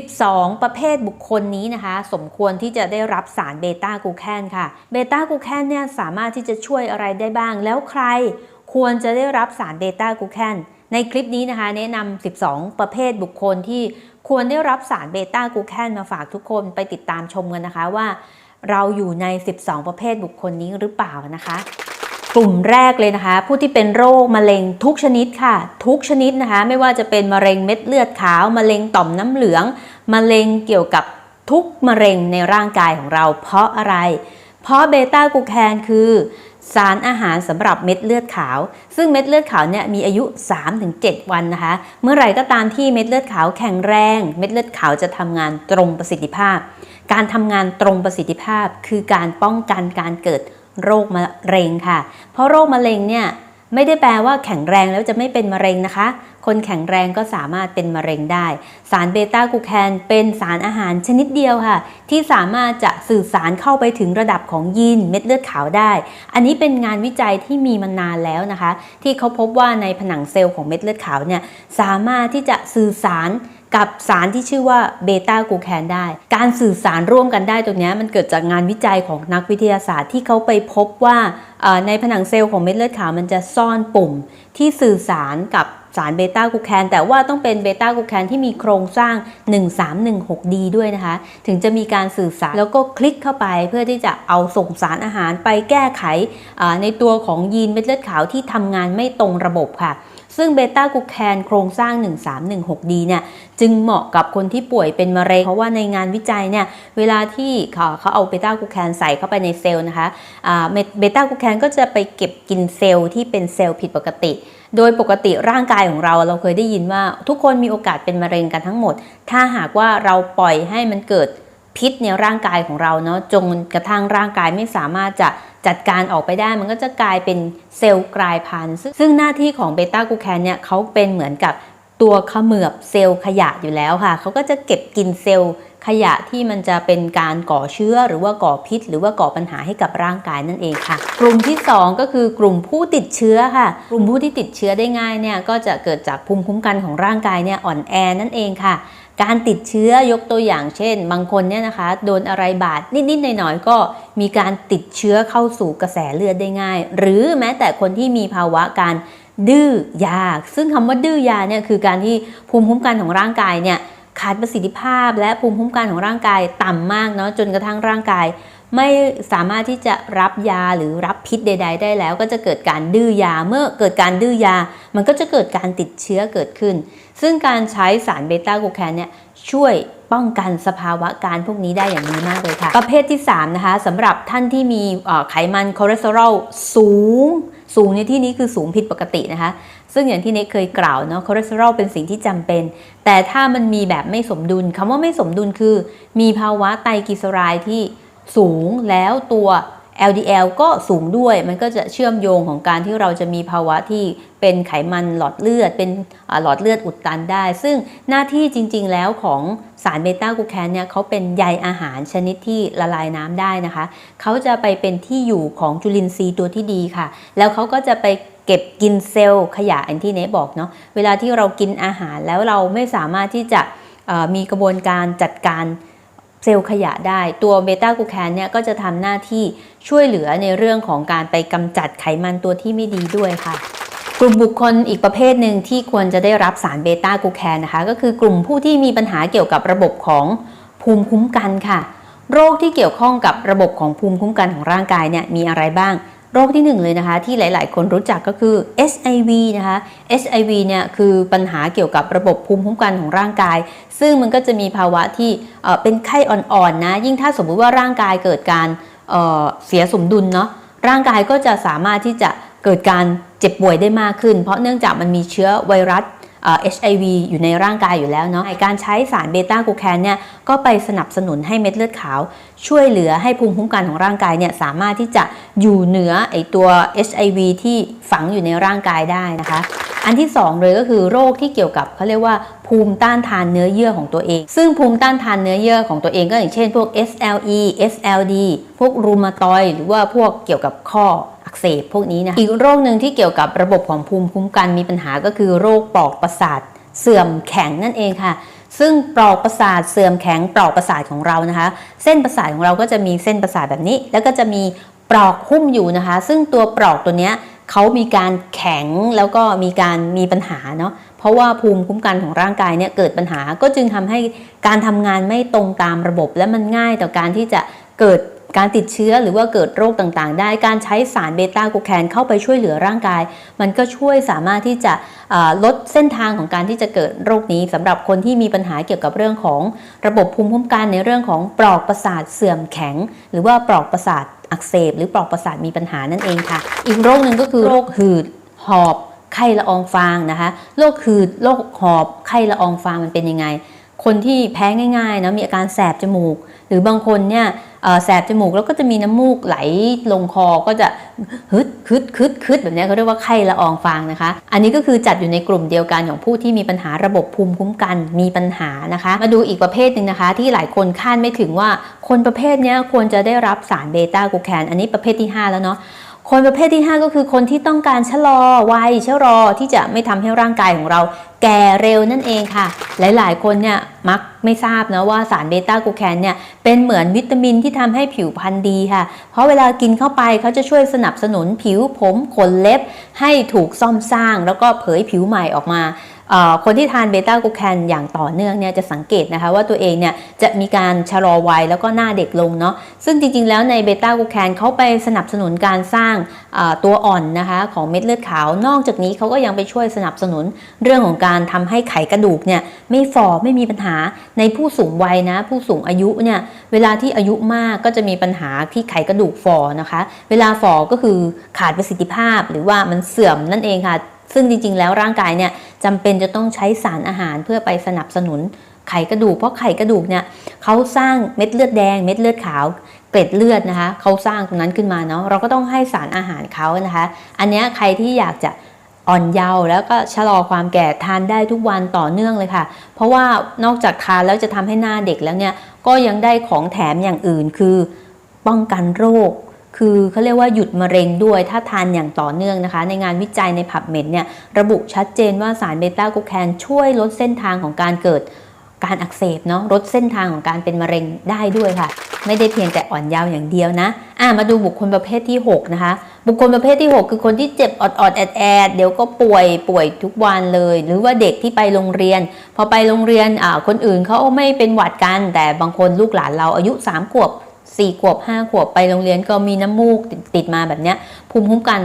12 ประเภทบุคคลนี้นะคะ สมควรที่จะได้รับสารเบต้ากูแคนค่ะเบต้ากูแคนเนี่ยสามารถที่จะช่วยอะไรได้บ้าง แล้วใครควรจะได้รับสารเบต้ากูแคนในคลิปนี้นะคะแนะนำ 12 ประเภทบุคคลที่ควรได้รับสารเบต้ากูแคนมาฝากทุกคนไปติดตามชมกันนะคะว่า เราอยู่ใน 12 ประเภทบุคคลนี้หรือเปล่านะคะ กลุ่มแรกเลยนะคะ ผู้ที่เป็นโรคมะเร็งทุกชนิดค่ะ ทุกชนิดนะคะ ไม่ว่าจะเป็นมะเร็งเม็ดเลือดขาวมะเร็งต่อมน้ำเหลืองมะเร็งเกี่ยวกับทุกมะเร็งในร่างกายของเรา เพราะอะไร เพราะเบต้ากูแคนคือ สารอาหารสำหรับเม็ดเลือดขาว ซึ่งเม็ดเลือดขาวเนี่ยมีอายุ 3-7 วันนะคะ เมื่อไหร่ก็ตามที่เม็ดเลือดขาวแข็งแรง เม็ดเลือดขาวจะทำงานตรงประสิทธิภาพ การทำงานตรงประสิทธิภาพคือการป้องกันการเกิดโรคมะเร็งค่ะ เพราะโรคมะเร็งเนี่ยไม่ได้แปลว่าแข็งแรงแล้วจะไม่เป็นมะเร็งนะคะ คนแข็งแรงก็สามารถเป็นมะเร็งได้ สารเบต้ากูแคนเป็นสารอาหารชนิดเดียวค่ะ ที่สามารถจะสื่อสารเข้าไปถึงระดับของยีนเม็ดเลือดขาวได้ อันนี้เป็นงานวิจัยที่มีมานานแล้วนะคะ ที่เขาพบว่าในผนังเซลล์ของเม็ดเลือดขาวเนี่ยสามารถที่จะสื่อสาร กับสารที่ชื่อว่าเบต้ากูแคนได้ การสื่อสารร่วมกันได้ตรงนี้มันเกิดจากงานวิจัยของนักวิทยาศาสตร์ที่เขาไปพบว่าในผนังเซลล์ของเม็ดเลือดขาวมันจะซ่อนปุ่ม ที่สื่อสารกับสารเบต้ากูแคนแต่ว่าต้องเป็นเบต้ากูแคนที่มีโครงสร้าง 1316D ด้วยนะคะ ถึงจะมีการสื่อสารแล้วก็คลิกเข้าไปเพื่อที่จะเอาส่งสารอาหารไปแก้ไขในตัวของยีนเม็ดเลือดขาวที่ทำงานไม่ตรงระบบค่ะ ซึ่งเบต้ากูแคนโครงสร้าง 1316D เนี่ยจึงเหมาะกับคนที่ป่วยเป็นมะเร็ง เพราะว่าในงานวิจัยเนี่ยเวลาที่เขาเขาเอาเบต้ากูแคนใส่เข้าไปในเซลล์นะคะเบต้ากูแคนก็จะไปเก็บกินเซลล์ที่เป็นเซลล์ผิดปกติ โดยปกติร่างกายของเราเราเคยได้ยินว่า ทุกคนมีโอกาสเป็นมะเร็งกันทั้งหมด ถ้าหากว่าเราปล่อยให้มันเกิด พิษในร่างกายของเราเนาะจนกระทั่งร่างกายไม่สามารถจะจัดการออกไปได้มันก็จะกลายเป็นเซลล์กลายพันธุ์ซึ่งหน้าที่ของเบต้ากลูแคนเนี่ยเขาเป็นเหมือนกับตัวเขมือบเซลล์ขยะอยู่แล้วค่ะเขาก็จะเก็บกินเซลล์ขยะที่มันจะเป็นการก่อเชื้อหรือว่าก่อพิษ หรือว่าก่อปัญหาให้กับร่างกายนั่นเองค่ะ กลุ่มที่ 2 ก็คือกลุ่มผู้ติดเชื้อค่ะ กลุ่มผู้ที่ติดเชื้อได้ง่ายเนี่ยก็จะเกิดจากภูมิคุ้มกันของร่างกายเนี่ยอ่อนแอนั่นเองค่ะ การติดเชื้อยกตัวอย่างเช่น บางคนเนี่ยนะคะโดนอะไรบาดนิดๆหน่อยๆก็มีการติดเชื้อเข้าสู่กระแสเลือดได้ง่าย หรือแม้แต่คนที่มีภาวะการดื้อยา ซึ่งคำว่าดื้อยาเนี่ยคือการที่ภูมิคุ้มกันของร่างกายเนี่ยขาดประสิทธิภาพและภูมิคุ้มกันของร่างกายต่ำมากเนาะจนกระทั่งร่างกาย ไม่สามารถที่จะรับยาหรือรับพิษใด ๆ ได้แล้ว ก็จะเกิดการดื้อยาเมื่อเกิดการดื้อยา มันก็จะเกิดการติดเชื้อเกิดขึ้น ซึ่งการใช้สารเบต้ากูแคนเนี่ยช่วยป้องกันสภาวะการพวกนี้ได้อย่างดีมากเลยค่ะ ประเภทที่ 3 นะคะสำหรับท่านที่มีไขมันคอเลสเตอรอลสูง สูงในที่นี้คือสูงผิดปกตินะคะ ซึ่งอย่างที่เนคเคยกล่าวเนาะคอเลสเตอรอลเป็นสิ่งที่จำเป็น แต่ถ้ามันมีแบบไม่สมดุลคำว่าไม่สมดุลคือ มีภาวะไตรกลีเซอไรด์ที่ สูงแล้วตัว LDL ก็สูงด้วย มันก็จะเชื่อมโยงของการที่เราจะมีภาวะที่เป็นไขมันหลอดเลือด เป็นหลอดเลือดอุดตันได้ ซึ่งหน้าที่จริง ๆ แล้วของสารเบต้ากูแคนเนี่ยเขาเป็นใยอาหารชนิดที่ละลายน้ำได้นะคะ เขาจะไปเป็นที่อยู่ของจุลินทรีย์ตัวที่ดีค่ะ แล้วเขาก็จะไปเก็บกินเซลล์ขยะอันที่เนบอกเนาะ เวลาที่เรากินอาหารแล้วเราไม่สามารถที่จะมีกระบวนการจัดการ เซลล์ขยะได้ ตัวเบต้ากูแคนเนี่ยก็จะทำหน้าที่ช่วยเหลือในเรื่องของการไปกำจัดไขมันตัวที่ไม่ดีด้วยค่ะกลุ่มบุคคลอีกประเภทหนึ่งที่ควรจะได้รับสารเบต้ากูแคนนะคะ ก็คือกลุ่มผู้ที่มีปัญหาเกี่ยวกับระบบของภูมิคุ้มกันค่ะ โรคที่เกี่ยวข้องกับระบบของภูมิคุ้มกันของร่างกายเนี่ยมีอะไรบ้าง โรคที่หนึ่งเลยนะคะ ที่หลาย ๆ คนรู้จักก็คือ SIV นะคะ SIV เนี่ยคือปัญหาเกี่ยวกับระบบภูมิคุ้มกันของร่างกาย ซึ่งมันก็จะมีภาวะที่เป็นไข้อ่อน ๆ นะ ยิ่งถ้าสมมุติว่าร่างกายเกิดการเเสียสมดุลเนาะร่างกายก็จะสามารถที่จะเกิดการเจ็บป่วยได้มากขึ้น เพราะเนื่องจากมันมีเชื้อไวรัส เอ่อ HIV อยู่ในร่างกายอยู่แล้วเนาะการใช้สารเบต้ากลูแคนเนี่ยก็ไปสนับสนุนให้เม็ดเลือดขาว ช่วยเหลือให้ภูมิคุ้มกันของร่างกายเนี่ยสามารถที่จะอยู่เหนือไอตัว HIV ที่ฝังอยู่ในร่างกายได้นะคะ อันที่ 2 เลยก็คือโรคที่เกี่ยวกับเขาเรียกว่าภูมิต้านทานเนื้อเยื่อของตัวเอง ซึ่งภูมิต้านทานเนื้อเยื่อของตัวเองก็อย่างเช่น พวก SLE SLD พวกรูมาตอยหรือว่าพวกเกี่ยวกับข้อ เสบพวกนี้นะอีกโรคหนึ่งที่เกี่ยวกับระบบของภูมิคุ้มกันมีปัญหาก็คือโรคปอกประสาทเสื่อมแข็งนั่นเองค่ะ ซึ่งปลอกประสาทเสื่อมแข็งปลอกประสาทของเรานะคะ เส้นประสาทของเราก็จะมีเส้นประสาทแบบนี้ แล้วก็จะมีปลอกหุ้มอยู่นะคะ ซึ่งตัวปลอกตัวเนี้ยเขามีการแข็งแล้วก็มีการมีปัญหาเนาะเพราะว่าภูมิคุ้มกันของร่างกายเนี่ยเกิดปัญหาก็จึงทำให้การทำงานไม่ตรงตามระบบ และมันง่ายต่อการที่จะเกิด การติดเชื้อหรือว่าเกิดโรคต่างๆ ได้การใช้สารเบต้ากลูแคนเข้าไปช่วยเหลือร่างกาย มันก็ช่วยสามารถที่จะอ่าลดเส้นทางของการที่จะเกิดโรคนี้สำหรับคนที่มีปัญหาเกี่ยวกับเรื่องของระบบภูมิคุ้มกันในเรื่องของปลอกประสาทเสื่อมแข็ง หรือว่าปลอกประสาทอักเสบ หรือปลอกประสาทมีปัญหานั่นเองค่ะ อีกโรคหนึ่งก็คือโรคหืดหอบไข้ละอองฟางนะคะโรคหืดโรคหอบไข้ละอองฟางมันเป็นยังไง คนที่แพ้ง่ายๆนะมีอาการแสบจมูก หรือบางคนเนี่ยเอ่อ แสบจมูกแล้วก็จะมีน้ำมูกไหลลงคอก็จะฮึดคึดคึดคึดแบบนี้เขาเรียกว่าไข้ละอองฟางนะคะ อันนี้ก็คือจัดอยู่ในกลุ่มเดียวกันของผู้ที่มีปัญหาระบบภูมิคุ้มกันมีปัญหานะคะ มาดูอีกประเภทหนึ่งนะคะ ที่หลายคนคาดไม่ถึงว่าคนประเภทนี้ควรจะได้รับสารเบต้ากลูแคนอันนี้ประเภทที่ 5 แล้วเนาะคนประเภทที่ 5 ก็คือคนที่ต้องการชะลอวัยชะลอที่จะไม่ทำให้ร่างกายของเรา แก่เร็วนั่นเองค่ะ หลายๆ คนเนี่ยมักไม่ทราบนะว่าสารเบต้ากลูแคนเนี่ยเป็นเหมือนวิตามินที่ทำให้ผิวพรรณดีค่ะ เพราะเวลากินเข้าไปเขาจะช่วยสนับสนุนผิวผมขนเล็บ ให้ถูกซ่อมสร้างแล้วก็เผยผิวใหม่ออกมา คนที่ทานเบต้ากลูแคนอย่างต่อเนื่องเนี่ยจะสังเกตนะคะว่าตัวเองเนี่ยจะมีการชะลอวัยแล้วก็หน้าเด็กลงเนาะซึ่งจริงๆ แล้วในเบต้ากลูแคนเขาไปสนับสนุนการสร้างตัวอ่อนนะคะของเม็ดเลือดขาวนอกจากนี้เขาก็ยังไปช่วยสนับสนุนเรื่องของการทำให้ไขกระดูกเนี่ยไม่ฝ่อไม่มีปัญหาในผู้สูงวัยนะผู้สูงอายุเนี่ยเวลาที่อายุมากก็จะมีปัญหาที่ไขกระดูกฝ่อนะคะ เวลาฝ่อก็คือขาดประสิทธิภาพหรือว่ามันเสื่อมนั่นเองค่ะ ซึ่งจริงๆ แล้วร่างกายเนี่ยจำเป็นจะต้องใช้สารอาหารเพื่อไปสนับสนุนไขกระดูก เพราะไขกระดูกเนี่ยเขาสร้างเม็ดเลือดแดง เม็ดเลือดขาว เกล็ดเลือดนะคะเขาสร้างตรงนั้นขึ้นมาเนาะเราก็ต้องให้สารอาหารเขานะคะ อันนี้ใครที่อยากจะอ่อนเยาว์แล้วก็ชะลอความแก่ทานได้ทุกวันต่อเนื่องเลยค่ะ เพราะว่านอกจากทานแล้วจะทำให้หน้าเด็กแล้วเนี่ยก็ยังได้ของแถมอย่างอื่นคือ ป้องกันโรค คือเขาเรียกว่าหยุดมะเร็งด้วยถ้าทานอย่างต่อเนื่องนะคะ ในงานวิจัยในผับเม็ดเนี่ยระบุชัดเจนว่าสารเบต้ากูแคนช่วยลดเส้นทางของการเกิดการอักเสบเนาะลดเส้นทางของการเป็นมะเร็งได้ด้วยค่ะ ไม่ได้เพียงแต่อ่อนเยาว์อย่างเดียวนะอะมาดูบุคคลประเภทที่ 6 นะคะ บุคคลประเภทที่ 6 คือคนที่เจ็บออดแอดแอดเดี๋ยวก็ป่วยป่วยทุกวันเลย หรือว่าเด็กที่ไปโรงเรียน พอไปโรงเรียนอ่าคนอื่นเขาไม่เป็นหวัดกัน แต่บางคนลูกหลานเราอายุ3ขวบ สี่ขวบห้าขวบไปโรงเรียนก็มีน้ำมูกติดมาแบบเนี้ยภูมิคุ้มกัน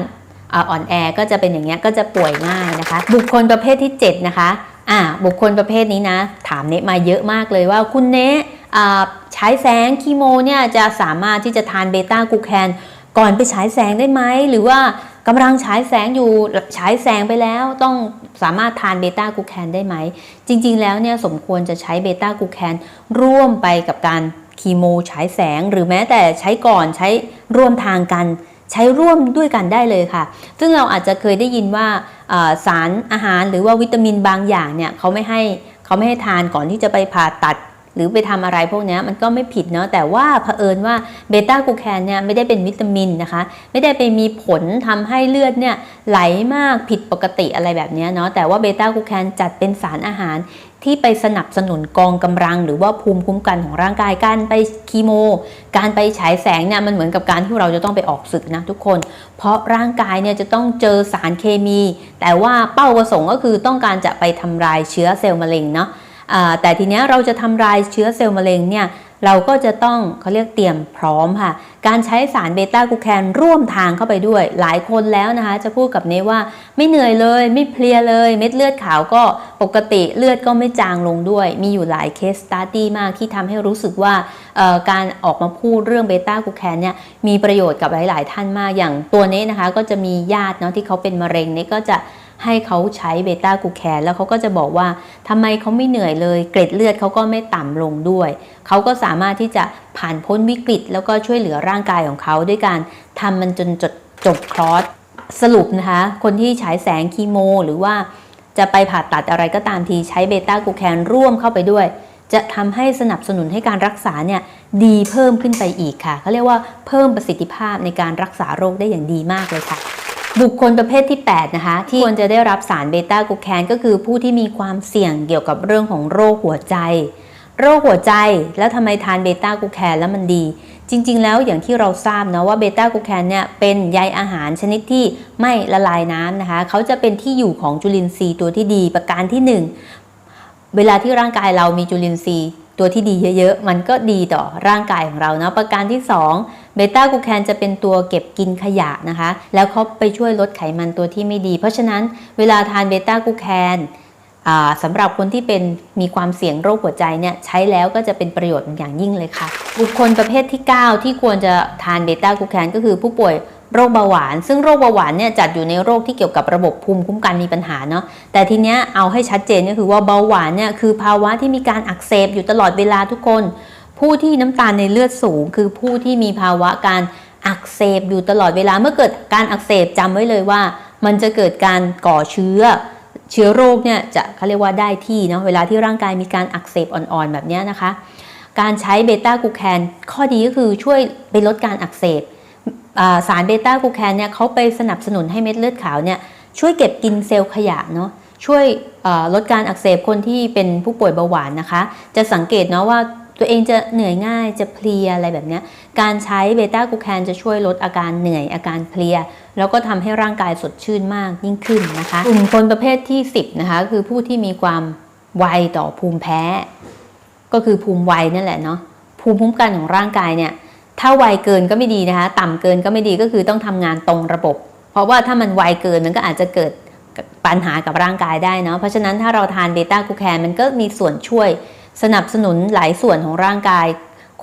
อ่อนแอก็จะเป็นอย่างเงี้ยก็จะป่วยง่ายนะคะ บุคคลประเภทที่ 7 นะคะอ่าบุคคลประเภทนี้นะ ถามเนมาเยอะมากเลยว่าคุณเนะอ่าฉายแสงคีโมเนี่ยจะสามารถที่จะทานเบต้ากูแคนก่อนไปฉายแสงได้ไหมหรือว่ากำลังฉายแสงอยู่ฉายแสงไปแล้วต้องสามารถทานเบต้ากูแคนได้ไหม จริง ๆ แล้วเนี่ยสมควรจะใช้เบต้ากูแคนร่วมไปกับการ คีโมฉายแสง หรือแม้แต่ใช้ก่อนใช้ร่วมทางกัน ใช้ร่วมด้วยกันได้เลยค่ะ ซึ่งเราอาจจะเคยได้ยินว่าสารอาหารหรือว่าวิตามินบางอย่างเนี่ยเขาไม่ให้เขาไม่ให้ทานก่อนที่จะไปผ่าตัดหรือไปทำอะไรพวกนี้มันก็ไม่ผิดเนาะแต่ว่าเผอิญว่าเบต้ากูแคนเนี่ยไม่ได้เป็นวิตามินนะคะ ไม่ได้ไปมีผลทำให้เลือดเนี่ยไหลมากผิดปกติอะไรแบบนี้เนาะแต่ว่าเบต้ากูแคนจัดเป็นสารอาหาร ที่ไปสนับสนุนกองกำลัง หรือว่าภูมิคุ้มกันของร่างกายการไปคีโม การไปฉายแสงเนี่ยมันเหมือนกับการที่เราจะต้องไปออกศึกนะทุกคน เพราะร่างกายเนี่ยจะต้องเจอสารเคมี แต่ว่าเป้าประสงค์ก็คือต้องการจะไปทำลายเชื้อเซลล์มะเร็งเนาะแต่ทีเนี้ยเราจะทำลายเชื้อเซลล์มะเร็งเนี่ย เราก็จะต้องเขาเรียกเตรียมพร้อมค่ะ การใช้สารเบต้ากูแคนร่วมทางเข้าไปด้วย หลายคนแล้วนะคะ จะพูดกับเนว่าไม่เหนื่อยเลย ไม่เพลียเลย เม็ดเลือดขาวก็ปกติเลือดก็ไม่จางลงด้วย มีอยู่หลายเคสสตาร์ดี้มากที่ทำให้รู้สึกว่าการออกมาพูดเรื่องเบต้ากูแคนเนี่ยมีประโยชน์กับหลาย ๆ ท่านมากอย่างตัวเนี้นะคะก็จะมีญาติเนาะที่เขาเป็นมะเร็งเนี่ยก็จะ ให้เขาใช้เบต้ากูแคนแล้วเขาก็จะบอกว่าทำไมเขาไม่เหนื่อยเลย เกร็ดเลือดเขาก็ไม่ต่ำลงด้วย เขาก็สามารถที่จะผ่านพ้นวิกฤต แล้วก็ช่วยเหลือร่างกายของเขาด้วยการทำมันจนจดจบคลอสสรุปนะคะ คนที่ฉายแสงคีโม หรือว่าจะไปผ่าตัดอะไรก็ตามทีใช้เบต้ากูแคนร่วมเข้าไปด้วย จะทำให้สนับสนุนให้การรักษาเนี่ยดีเพิ่มขึ้นไปอีกค่ะเขาเรียกว่าเพิ่มประสิทธิภาพในการรักษาโรคได้อย่างดีมากเลยค่ะ บุคคลประเภทที่ 8 นะคะ ที่ควรจะได้รับสารเบต้ากูแคนก็คือผู้ที่มีความเสี่ยงเกี่ยวกับเรื่องของโรคหัวใจ โรคหัวใจแล้วทำไมทานเบต้ากูแคนแล้วมันดี จริง ๆ แล้วอย่างที่เราทราบนะว่าเบต้ากูแคนเนี่ยเป็นใยอาหารชนิดที่ไม่ละลายน้ำนะคะ เขาจะเป็นที่อยู่ของจุลินทรีย์ตัวที่ดีประการที่ 1 เวลาที่ร่างกายเรามีจุลินทรีย์ตัวที่ดีเยอะๆ มันก็ดีต่อร่างกายของเรานะประการที่ 2 เบต้ากูแคนจะเป็นตัวเก็บกินขยะนะคะ แล้วเขาไปช่วยลดไขมันตัวที่ไม่ดี เพราะฉะนั้นเวลาทานเบต้ากูแคนสำหรับคนที่เป็นมีความเสี่ยงโรคหัวใจเนี่ยใช้แล้วก็จะเป็นประโยชน์อย่างยิ่งเลยค่ะ บุคคลประเภทที่ 9 ที่ควรจะทานเบต้ากูแคนก็คือผู้ป่วยโรคเบาหวาน ซึ่งโรคเบาหวานเนี่ยจัดอยู่ในโรคที่เกี่ยวกับระบบภูมิคุ้มกันมีปัญหาเนาะแต่ทีเนี้ยเอาให้ชัดเจนก็คือว่าเบาหวานเนี่ยคือภาวะที่มีการอักเสบอยู่ตลอดเวลาทุกคน ผู้ที่น้ำตาลในเลือดสูง คือผู้ที่มีภาวะการอักเสบอยู่ตลอดเวลาเมื่อเกิดการอักเสบจำไว้เลยว่า มันจะเกิดการก่อเชื้อ เชื้อโรคเนี่ยจะเขาเรียกว่าได้ที่เนาะเวลาที่ร่างกายมีการอักเสบอ่อนๆแบบนี้นะคะ การใช้เบต้ากูแคนข้อดีก็คือช่วยไปลดการอักเสบสารเบต้ากูแคนเนี่ยเขาไปสนับสนุนให้เม็ดเลือดขาวเนี่ยช่วยเก็บกินเซลล์ขยะเนาะช่วยลดการอักเสบคนที่เป็นผู้ป่วยเบาหวานนะคะ จะสังเกตเนาะว่า ตัวเองจะเหนื่อยง่ายจะเพลียอะไรแบบนี้การใช้เบต้ากูแคนจะช่วยลดอาการเหนื่อยอาการเพลีย แล้วก็ทำให้ร่างกายสดชื่นมากยิ่งขึ้นนะคะกลุ่มคนประเภทที่ 10นะคะคือผู้ที่มีความไวต่อภูมิแพ้ ก็คือภูมิไวนั่นแหละเนาะภูมิคุ้มกันของร่างกายเนี่ยถ้าไวเกินก็ไม่ดีนะคะ ต่ำเกินก็ไม่ดีก็คือต้องทำงานตรงระบบ เพราะว่าถ้ามันไวเกินมันก็อาจจะเกิดปัญหากับร่างกายได้เนาะเพราะฉะนั้นถ้าเราทานเบต้ากูแคนมันก็มีส่วนช่วย สนับสนุนหลายส่วนของร่างกาย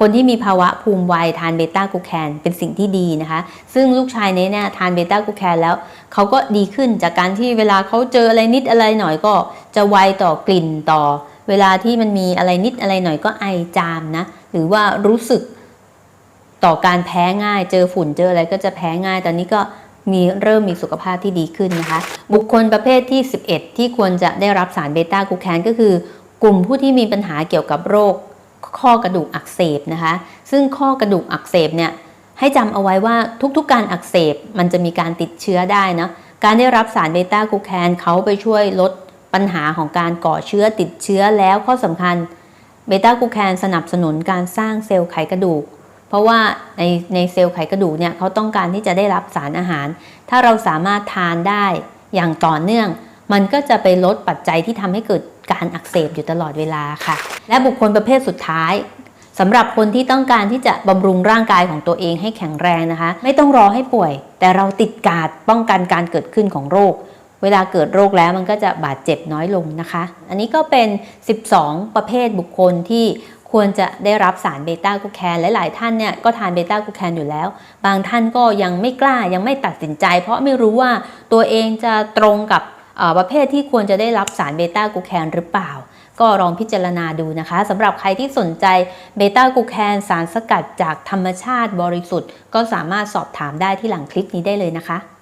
คนที่มีภาวะภูมิไวทานเบต้ากูแคนเป็นสิ่งที่ดีนะคะ ซึ่งลูกชายเนี่ยทานเบต้ากูแคนแล้วเขาก็ดีขึ้นจากการที่เวลาเขาเจออะไรนิดอะไรหน่อยก็ จะไวต่อกลิ่นต่อ เวลาที่มันมีอะไรนิดอะไรหน่อยก็ไอจามนะหรือว่ารู้สึกต่อการแพ้ง่าย เจอฝุ่นเจออะไรก็จะแพ้ง่าย ตอนนี้ก็มีเริ่มมีสุขภาพที่ดีขึ้นนะคะ บุคคลประเภทที่ 11 ที่ควรจะได้รับสารเบต้ากูแคนก็คือ กลุ่มผู้ที่มีปัญหาเกี่ยวกับโรคข้อกระดูกอักเสบนะคะ ซึ่งข้อกระดูกอักเสบเนี่ยให้จำเอาไว้ว่าทุกๆการอักเสบมันจะมีการติดเชื้อได้นะการได้รับสารเบต้ากูแคนเขาไปช่วยลดปัญหาของการก่อเชื้อติดเชื้อแล้วข้อสำคัญเบต้ากูแคนสนับสนุนการสร้างเซลล์ไขกระดูก เพราะว่าในในเซลล์ไขกระดูกเนี่ยเขาต้องการที่จะได้รับสารอาหาร ถ้าเราสามารถทานได้อย่างต่อเนื่อง มันก็จะไปลดปัจจัยที่ทำให้เกิด การอักเสบอยู่ตลอดเวลาค่ะ และบุคคลประเภทสุดท้ายสำหรับคนที่ต้องการที่จะบำรุงร่างกายของตัวเองให้แข็งแรงนะคะ ไม่ต้องรอให้ป่วย แต่เราติดกาดป้องกันการเกิดขึ้นของโรค เวลาเกิดโรคแล้วมันก็จะบาดเจ็บน้อยลงนะคะ อันนี้ก็เป็น 12 ประเภทบุคคลที่ควรจะได้รับสารเบต้ากลูแคนหลาย ๆ ท่านเนี่ยก็ทานเบต้ากลูแคนอยู่แล้ว บางท่านก็ยังไม่กล้ายังไม่ตัดสินใจ เพราะไม่รู้ว่าตัวเองจะตรงกับ ประเภทที่ควรจะได้รับสารเบต้ากูแคนหรือเปล่า ก็ลองพิจารณาดูนะคะสำหรับใครที่สนใจเบต้ากูแคนสารสกัดจากธรรมชาติบริสุทธิ์ ก็สามารถสอบถามได้ที่หลังคลิปนี้ได้เลยนะคะ